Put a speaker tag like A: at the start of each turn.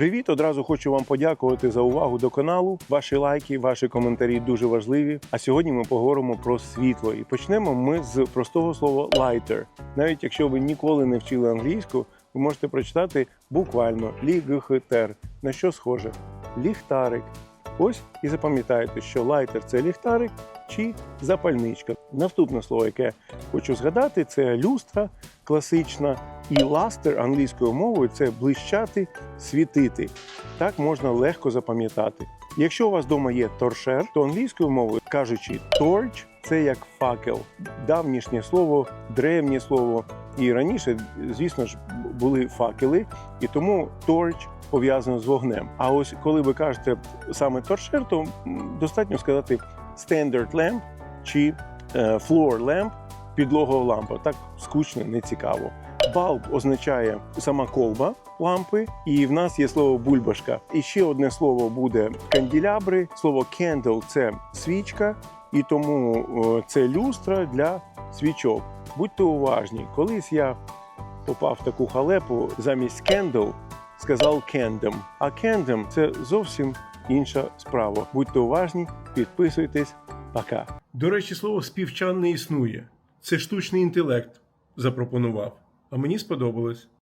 A: Привіт! Одразу хочу вам подякувати за увагу до каналу. Ваші лайки, ваші коментарі дуже важливі. А сьогодні ми поговоримо про світло. І почнемо ми з простого слова lighter. Навіть якщо ви ніколи не вчили англійську, ви можете прочитати буквально лігхтер. На що схоже? Ліхтарик. Ось і запам'ятайте, що лайтер це ліхтарик чи запальничка. Наступне слово, яке хочу згадати, це люстра класична. І ластер англійською мовою це блищати, світити. Так можна легко запам'ятати. Якщо у вас вдома є торшер, то англійською мовою кажучи torch – це як факел, давнішнє слово, древнє слово. І раніше, звісно ж, були факели, і тому torch пов'язано з вогнем. А ось коли ви кажете саме торшер, то достатньо сказати standard lamp чи е, floor lamp, підлогова лампа. Так скучно, не цікаво. Балб означає сама колба лампи, і в нас є слово бульбашка. І ще одне слово буде канділябри. Слово candle – це свічка, і тому це люстра для свічок. Будьте уважні, колись я попав в таку халепу замість candle сказав кендем. А кендем це зовсім інша справа. Будьте уважні, підписуйтесь. Пока.
B: До речі, слово співчан не існує. Це штучний інтелект запропонував. А мені сподобалось.